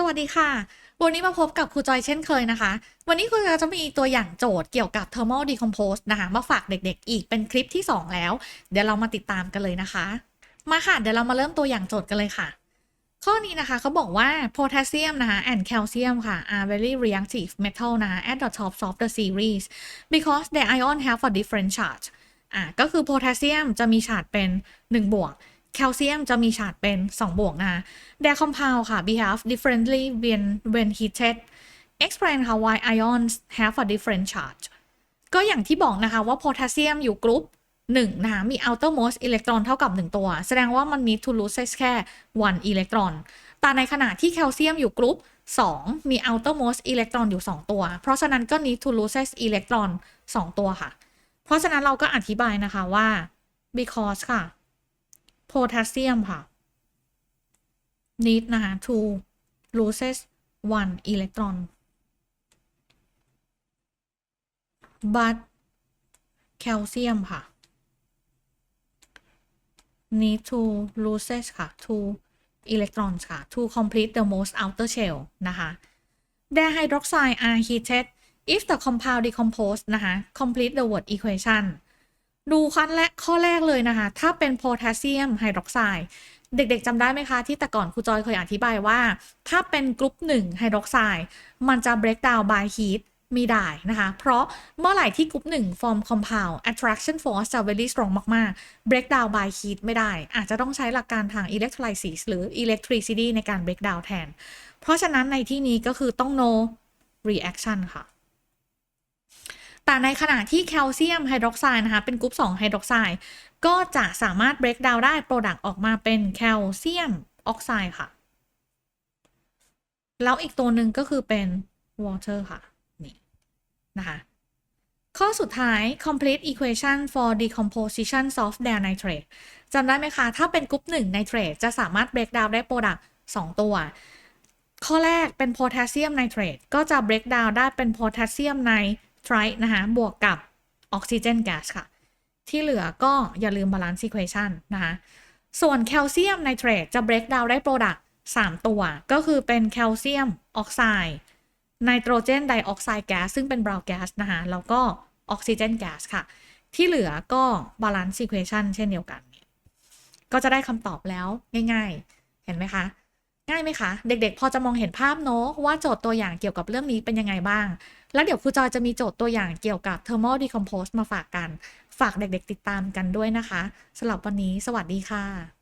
สวัสดีค่ะ วันนี้มาพบกับครูจอยเช่นเคยนะคะ วันนี้ครูจอยจะมีตัวอย่างโจทย์เกี่ยวกับ thermal decompose นะคะ มาฝากเด็กๆ อีกเป็นคลิปที่ 2 แล้ว เดี๋ยวเรามาติดตามกันเลยนะคะ มาค่ะ เดี๋ยวเรามาเริ่มตัวอย่างโจทย์กันเลยค่ะ ข้อนี้นะคะเขาบอกว่า potassium นะคะ and calcium ค่ะ are very reactive metal นะคะ at the top of the series because the ion have a different charge อะก็คือโพแทสเซียมจะมีฉาดเป็น 1 บวก แคลเซียมจะมีฉาดเป็น 2 บวกนะคะ their compound ค่ะ behave differently when when heated explain how why ions have a different charge ก็อย่างที่บอกนะคะว่าโพแทสเซียมอยู่กรุ๊ป1นะคะมี outermost อิเล็กตรอนเท่ากับ 1 ตัว แสดงว่ามันมี to lose แค่ 1 อิเล็กตรอน แต่ในขณะที่แคลเซียมอยู่กรุ๊ป2 มี outermost อิเล็กตรอนอยู่ 2 ตัว เพราะฉะนั้นก็ need to lose อิเล็กตรอน 2 ตัวค่ะ เพราะฉะนั้นเราก็อธิบายนะคะว่า because ค่ะ potassium ค่ะ need นะคะ to loses one electron but calcium ค่ะ need to loses ค่ะ two electrons ค่ะ to complete the most outer shell นะคะ the hydroxide are heated if the compound decompose นะคะ complete the word equation ดูขั้นแรกข้อแรกเลยนะคะ ถ้าเป็นโพแทสเซียมไฮดรอกไซด์เด็กๆจำได้ไหมคะ ที่แต่ก่อนครูจอยเคยอธิบายว่า ถ้าเป็นกรุ๊ป1ไฮดรอกไซด์มันจะ break down by heat มีได้นะคะ เพราะเมื่อไหร่ที่กรุ๊ป1 form compound attraction force จะ very strong มาก ๆ break down by heat ไม่ได้ อาจจะต้องใช้หลักการทาง electrolysis หรือ electricity ในการ break down แทน เพราะฉะนั้นในที่นี้ก็คือต้อง no reaction ค่ะ ในขณะที่แคลเซียมไฮดรอกไซด์นะคะ เป็นกรุ๊ป2ไฮดรอกไซด์ก็จะสามารถ break down ได้ product ออกมาเป็นแคลเซียมออกไซด์ค่ะ แล้วอีกตัวหนึ่งก็คือเป็น water ค่ะ นี่ นะคะ ข้อสุดท้าย complete equation for decomposition of their nitrate จำได้ไหมคะ ถ้าเป็นกรุ๊ป1 nitrate จะสามารถ break down ได้ product 2ตัวข้อแรกเป็นโพแทสเซียมไนเตรตก็จะ break down ได้เป็นโพแทสเซียมไน ไตร์นะคะบวกกับออกซิเจนแก๊สค่ะ ที่เหลือก็อย่าลืมบาลานซ์ equation นะคะส่วนแคลเซียมไนเตรตจะ break down ได้ product 3ตัว ก็คือเป็นแคลเซียมออกไซด์ไนโตรเจนไดออกไซด์แก๊สซึ่งเป็นบราวน์แก๊สนะคะแล้วก็ออกซิเจนแก๊สค่ะ ที่เหลือก็บาลานซ์ equation เช่นเดียวกัน ก็จะได้คำตอบแล้วง่าย ๆ เห็นไหมคะ ง่ายไหมคะ เด็กๆ พอจะมองเห็นภาพเนอะว่าโจทย์ตัวอย่างเกี่ยวกับเรื่องนี้เป็นยังไงบ้าง แล้วเดี๋ยวครูจอยจะมีโจทย์ตัวอย่างเกี่ยวกับ thermal decompose มาฝากกัน ฝากเด็กๆ ติดตามกันด้วยนะคะสำหรับวันนี้ สวัสดีค่ะ